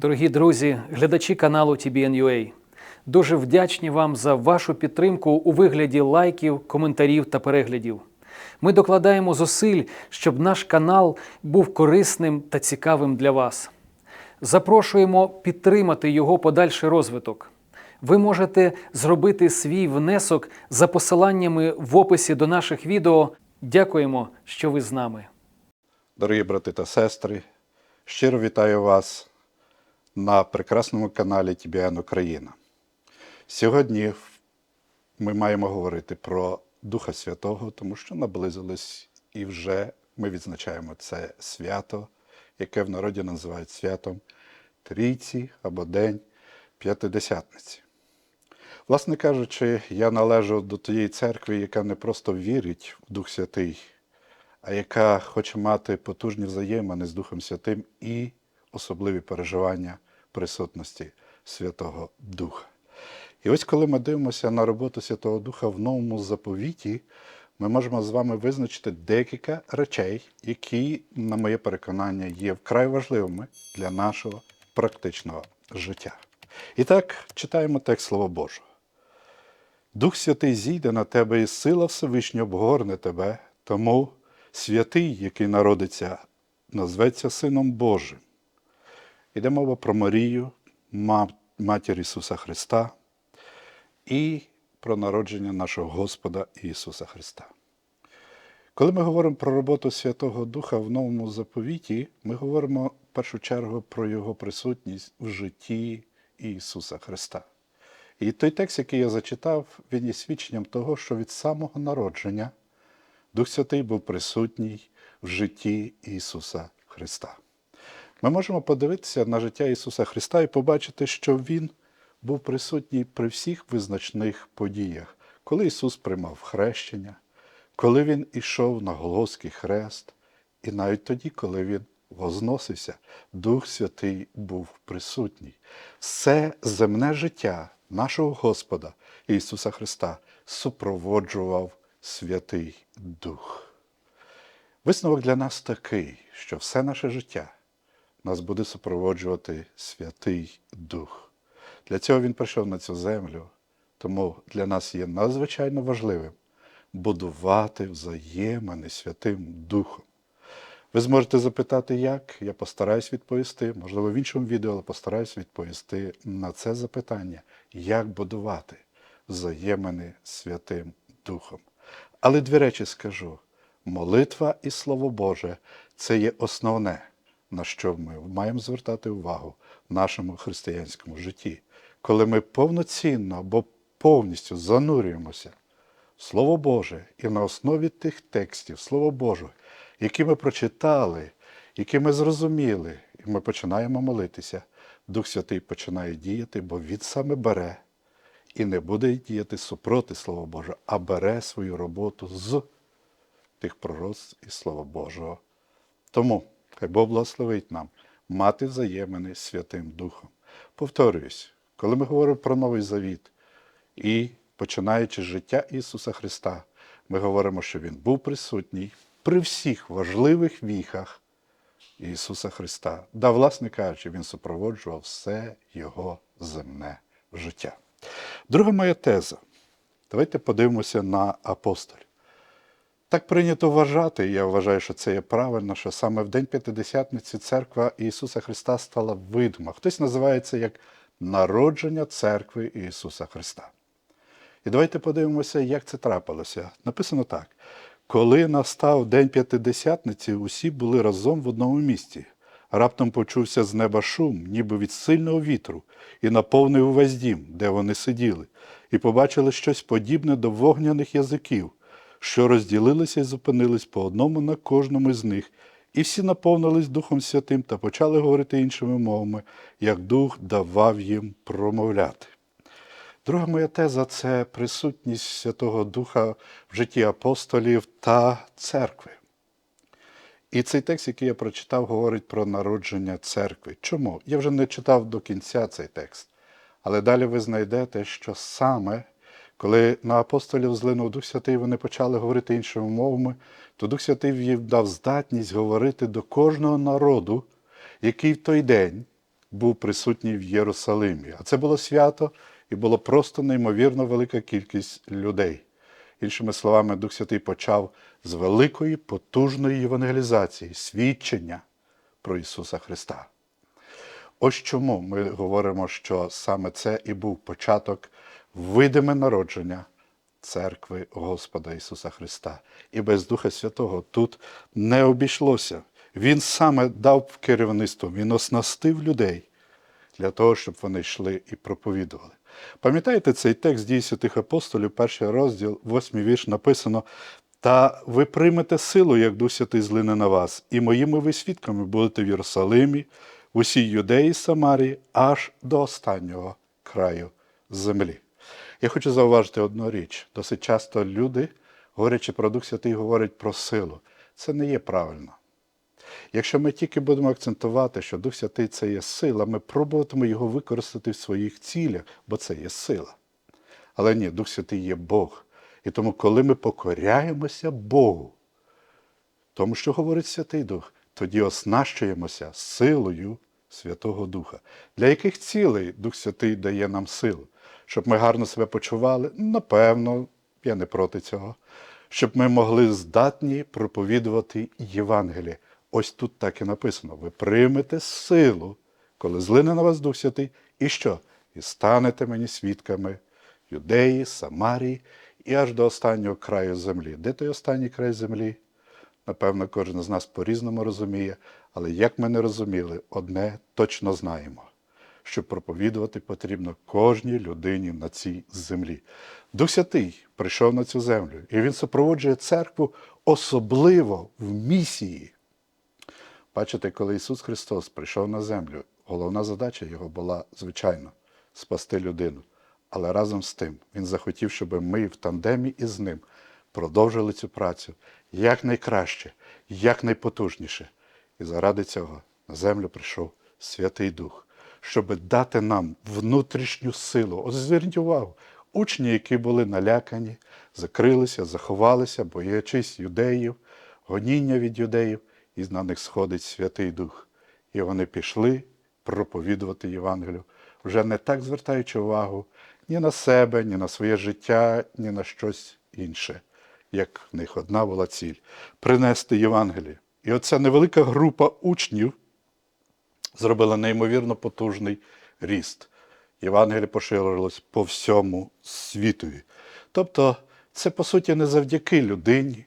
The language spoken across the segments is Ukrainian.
Дорогі друзі, глядачі каналу TBN.UA, дуже вдячні вам за вашу підтримку у вигляді лайків, коментарів та переглядів. Ми докладаємо зусиль, щоб наш канал був корисним та цікавим для вас. Запрошуємо підтримати його подальший розвиток. Ви можете зробити свій внесок за посиланнями в описі до наших відео. Дякуємо, що ви з нами. Дорогі брати та сестри, щиро вітаю вас на прекрасному каналі TBN Україна. Сьогодні ми маємо говорити про Духа Святого, тому що наблизилось і вже ми відзначаємо це свято, яке в народі називають святом Трійці або День П'ятидесятниці. Власне кажучи, я належу до тієї церкви, яка не просто вірить в Дух Святий, а яка хоче мати потужні взаємини з Духом Святим і особливі переживання присутності Святого Духа. І ось коли ми дивимося на роботу Святого Духа в новому заповіті, ми можемо з вами визначити декілька речей, які, на моє переконання, є вкрай важливими для нашого практичного життя. І так читаємо текст Слова Божого. Дух Святий зійде на тебе, і сила Всевишня обгорне тебе, тому святий, який народиться, назветься Сином Божим. Іде мова про Марію, матір Ісуса Христа і про народження нашого Господа Ісуса Христа. Коли ми говоримо про роботу Святого Духа в новому заповіті, ми говоримо в першу чергу про Його присутність в житті Ісуса Христа. І той текст, який я зачитав, він є свідченням того, що від самого народження Дух Святий був присутній в житті Ісуса Христа. Ми можемо подивитися на життя Ісуса Христа і побачити, що Він був присутній при всіх визначних подіях, коли Ісус приймав хрещення, коли Він ішов на Голгофський хрест, і навіть тоді, коли Він возносився, Дух Святий був присутній. Все земне життя нашого Господа Ісуса Христа супроводжував Святий Дух. Висновок для нас такий, що все наше життя нас буде супроводжувати Святий Дух. Для цього Він прийшов на цю землю, тому для нас є надзвичайно важливим будувати взаємини Святим Духом. Ви зможете запитати, як? Я постараюсь відповісти, можливо, в іншому відео, але постараюсь відповісти на це запитання, як будувати взаємини Святим Духом. Але дві речі скажу: молитва і Слово Боже це є основне, на що ми маємо звертати увагу в нашому християнському житті, коли ми повноцінно або повністю занурюємося в Слово Боже і на основі тих текстів Слова Божого, які ми прочитали, які ми зрозуміли, і ми починаємо молитися, Дух Святий починає діяти, бо Він саме бере і не буде діяти супроти Слова Божого, а бере свою роботу з тих пророцтв і Слова Божого. Тому хай Бог благословить нам мати взаємини Святим Духом. Повторююсь, коли ми говоримо про Новий Завіт і починаючи з життя Ісуса Христа, ми говоримо, що Він був присутній при всіх важливих віхах Ісуса Христа. Да, власне кажучи, Він супроводжував все Його земне життя. Друга моя теза. Давайте подивимося на апостолів. Так прийнято вважати, я вважаю, що це є правильно, що саме в День П'ятидесятниці церква Ісуса Христа стала видима. Хтось називає це як народження церкви Ісуса Христа. І давайте подивимося, як це трапилося. Написано так: коли настав День П'ятидесятниці, усі були разом в одному місці. Раптом почувся з неба шум, ніби від сильного вітру, і наповнив увесь дім, де вони сиділи, і побачили щось подібне до вогняних язиків, що розділилися і зупинились по одному на кожному з них, і всі наповнились Духом Святим та почали говорити іншими мовами, як Дух давав їм промовляти. Друга моя теза це присутність Святого Духа в житті апостолів та церкви. І цей текст, який я прочитав, говорить про народження церкви. Чому? Я вже не читав до кінця цей текст. Але далі ви знайдете, що саме, коли на апостолів злинув Дух Святий, вони почали говорити іншими мовами, то Дух Святий їм дав здатність говорити до кожного народу, який в той день був присутній в Єрусалимі. А це було свято і було просто неймовірно велика кількість людей. Іншими словами, Дух Святий почав з великої потужної євангелізації, свідчення про Ісуса Христа. Ось чому ми говоримо, що саме це і був початок видиме народження церкви Господа Ісуса Христа. І без Духа Святого тут не обійшлося. Він саме дав керівництво, він оснастив людей для того, щоб вони йшли і проповідували. Пам'ятаєте цей текст дій святих апостолів, перший розділ, восьмий вірш, написано: Та ви приймете силу, як Дух Святий злине на вас, і моїми ви свідками будете в Єрусалимі, в усій юдеї Самарії, аж до останнього краю землі. Я хочу зауважити одну річ. Досить часто люди, говорячи про Дух Святий, говорять про силу. Це не є правильно. Якщо ми тільки будемо акцентувати, що Дух Святий це є сила, ми пробуватимемо його використати в своїх цілях, бо це є сила. Але ні, Дух Святий є Бог. І тому, коли ми покоряємося Богу, тому що говорить Святий Дух, тоді оснащуємося силою Святого Духа. Для яких цілей Дух Святий дає нам силу? Щоб ми гарно себе почували? Напевно, я не проти цього. Щоб ми могли здатні проповідувати Євангеліє. Ось тут так і написано: ви приймете силу, коли злине на вас Дух Святий, і що? І станете мені свідками Юдеї, Самарії і аж до останнього краю землі. Де той останній край землі? Напевно, кожен з нас по-різному розуміє, але як ми не розуміли, одне точно знаємо, що проповідувати потрібно кожній людині на цій землі. Дух Святий прийшов на цю землю, і він супроводжує церкву особливо в місії. Бачите, коли Ісус Христос прийшов на землю, головна задача його була, звичайно, спасти людину. Але разом з тим Він захотів, щоб ми в тандемі із ним продовжили цю працю якнайкраще, якнайпотужніше. І заради цього на землю прийшов Святий Дух, щоб дати нам внутрішню силу. Ось зверніть увагу, учні, які були налякані, закрилися, заховалися, боячись юдеїв, гоніння від юдеїв, і на них сходить Святий Дух. І вони пішли проповідувати Євангелію, вже не так звертаючи увагу ні на себе, ні на своє життя, ні на щось інше, як в них одна була ціль принести Євангеліє. І оця невелика група учнів зробила неймовірно потужний ріст. Євангеліє поширилось по всьому світові. Тобто, це, по суті, не завдяки людині,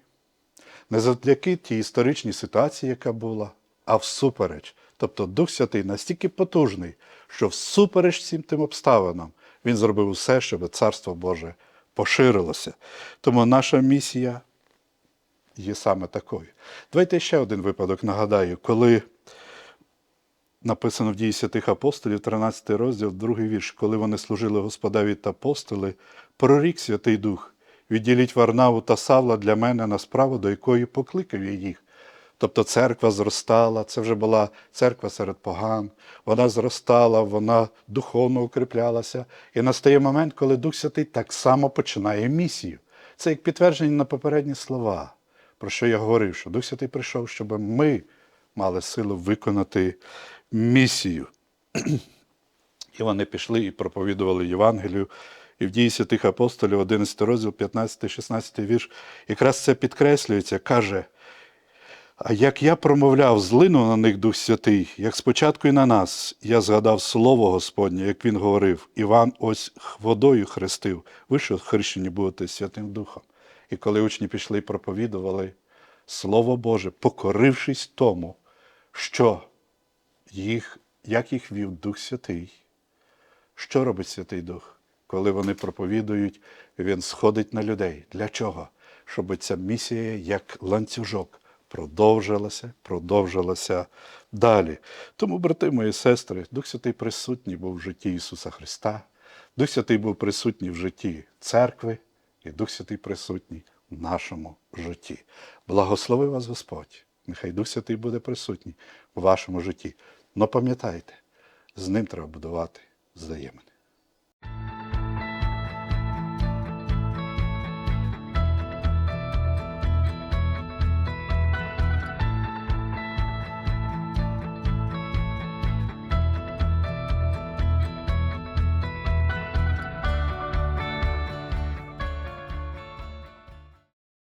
не завдяки тій історичній ситуації, яка була, а всупереч. Тобто Дух Святий настільки потужний, що всупереч всім тим обставинам він зробив усе, щоб Царство Боже поширилося. Тому наша місія є саме такою. Давайте ще один випадок нагадаю, коли написано в дії святих апостолів, 13 розділ, другий вірш, коли вони служили Господеві та апостоли, прорік Святий Дух, відділіть Варнаву та Савла для мене на справу, до якої покликав я їх. Тобто церква зростала, це вже була церква серед поган, вона зростала, вона духовно укріплялася. І настає момент, коли Дух Святий так само починає місію. Це як підтвердження на попередні слова, про що я говорив, що Дух Святий прийшов, щоб ми мали силу виконати місію. І вони пішли і проповідували Євангелію. І в дії святих апостолів, 11 розділ, 15-16 вірш, якраз це підкреслюється, каже, а як я промовляв, злинув на них Дух Святий, як спочатку і на нас, я згадав слово Господнє, як він говорив, Іван ось водою хрестив, ви що хрещені будете Святим Духом. І коли учні пішли і проповідували Слово Боже, покорившись тому, що їх, як їх вів Дух Святий, що робить Святий Дух? Коли вони проповідують, він сходить на людей. Для чого? Щоб ця місія, як ланцюжок, продовжилася, продовжилася далі. Тому, брати мої сестри, Дух Святий присутній був в житті Ісуса Христа, Дух Святий був присутній в житті церкви, і Дух Святий присутній в нашому житті. Благослови вас Господь! Нехай Дух Святий буде присутній у вашому житті. Но пам'ятайте, з ним треба будувати взаємини.